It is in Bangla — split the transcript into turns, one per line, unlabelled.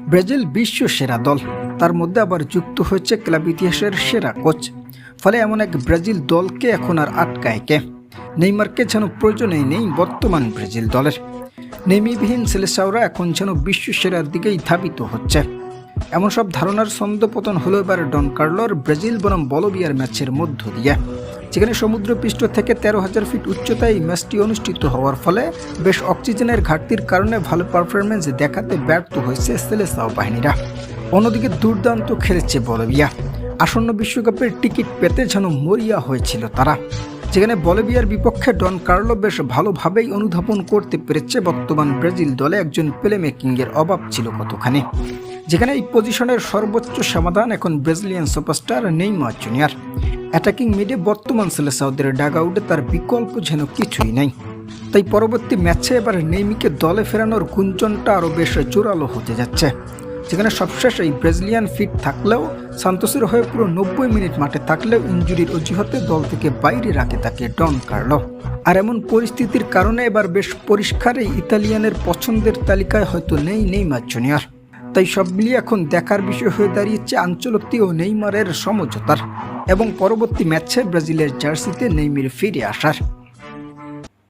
ব্রাজিল বিশ্ব সেরা দল। তার মধ্যে আবার যুক্ত হয়েছে ক্লাব ইতিহাসের সেরা কোচ। ফলে এমন এক ব্রাজিল দলকে এখন আর আটকায় কে? নেইমারকে যেন প্রয়োজনেই নেই বর্তমান ব্রাজিল দলের। নেমিবিহীন সেলেসাওরা এখন যেন বিশ্ব সেরার দিকেই ধাবিত হচ্ছে। এমন সব ধারণার ছন্দপতন হলো এবার ডন কার্লোর ব্রাজিল বনাম বলবিয়ার ম্যাচের মধ্য দিয়ে। যেখানে সমুদ্রপৃষ্ঠ থেকে তেরো হাজার ফিট উচ্চতায় ম্যাচটি অনুষ্ঠিত হওয়ার ফলে বেশ অক্সিজেনের ঘাটতির কারণে ভালো পারফরমেন্স দেখাতে ব্যর্থ হয়েছে সেলেসাও বাহিনীরা। অন্যদিকে দুর্দান্ত খেলেছে বলবিয়া। আসন্ন বিশ্বকাপের টিকিট পেতে যেন মরিয়া হয়েছিল তারা। যেখানে বলবিয়ার বিপক্ষে ডন কার্লো বেশ ভালোভাবেই অনুধাবন করতে পেরেছে বর্তমান ব্রাজিল দলে একজন প্লে মেকিংয়ের অভাব ছিল কতখানি। যেখানে এই পজিশনের সর্বোচ্চ সমাধান এখন Brazilian superstar Neymar junior. Attacking মিডে বর্তমান সেলেসাউদের ডাগ আউটে তার বিকল্প যেন কিছুই নাই। তাই পরবর্তী ম্যাচে এবার নেইমিকে দলে ফেরানোর গুঞ্জনটা আরও বেশ জোরালো হতে যাচ্ছে। যেখানে সবশেষ এই ব্রাজিলিয়ান ফিট থাকলেও সান্তোসের হয়ে পুরো নব্বই মিনিট মাঠে থাকলেও ইঞ্জুরির অজুহাতে দল থেকে বাইরে রাখে তাকে ডন কার্লো। আর এমন পরিস্থিতির কারণে এবার বেশ পরিষ্কার এই ইতালিয়ানের পছন্দের তালিকায় হয়তো নেই নেইমার জুনিয়র। তাই সব মিলিয়ে এখন দেখার বিষয় হয়ে দাঁড়িয়েছে আঞ্চলতি ও নেইমারের সমঝোতার। এবং পরবর্তী ম্যাচে ব্রাজিলের জার্সিতে নেইমির ফিরে আসার।